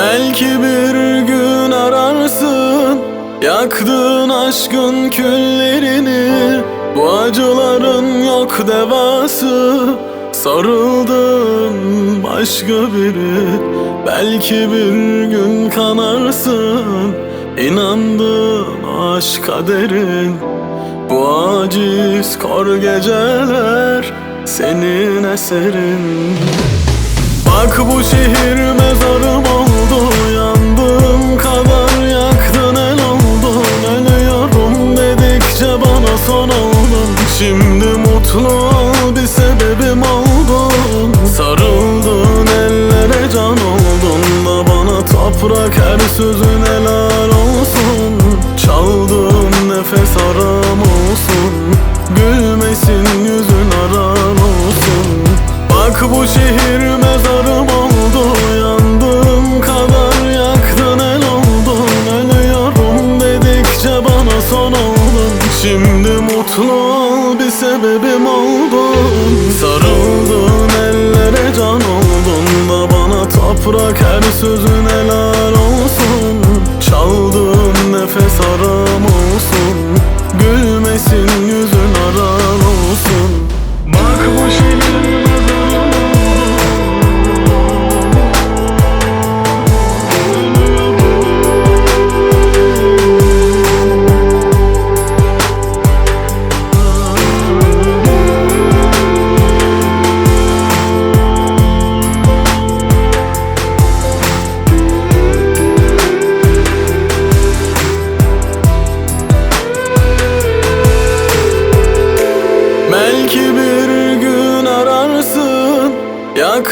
Belki bir gün ararsın Yaktığın aşkın küllerini. Bu acıların yok devası Sarıldın başka biri. Belki bir gün kanarsın İnandın aşk kaderin. Bu aciz kor geceler Senin eserin. Bak bu şehir mezarım oldu mutlu bir sebebim oldun. Sarıldın ellere can oldun. Da bana toprak her sözün helal olsun. Çaldığın nefes aram olsun. Gülmesin yüzün aran olsun. Bak bu şehir mezarım oldu. Yandığım kadar yaktın el oldun. Ölüyorum dedikçe bana son oldun. Şimdi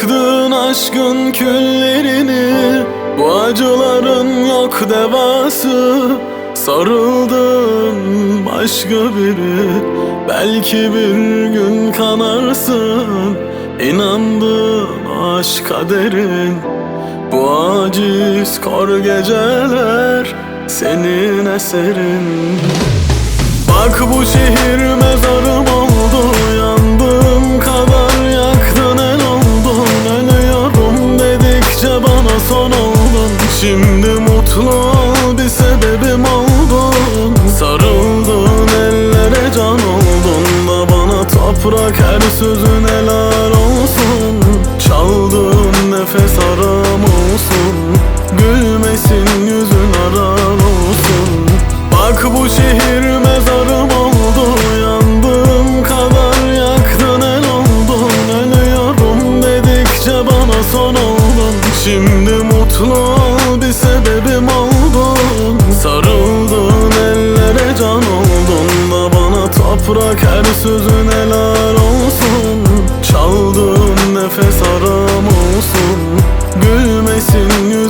Yaktığın aşkın küllerini Bu acıların yok devası. Sarıldın başka biri Belki bir gün kanarsın. İnandın aşk kaderin Bu aciz kor geceler Senin eserin. Bak bu şehir mezarım toprak her sözün helal olsun. Çaldığın nefes aram olsun. Gülmesin yüzün aran olsun. Bak bu şehir mezarım oldu. Yandığım kadar yaktın el oldun. Ölüyorum dedikçe bana son oldun. Şimdi mutlu Toprak her sözün helal olsun. Çaldığım nefes aram olsun. Gülmesin yüzüm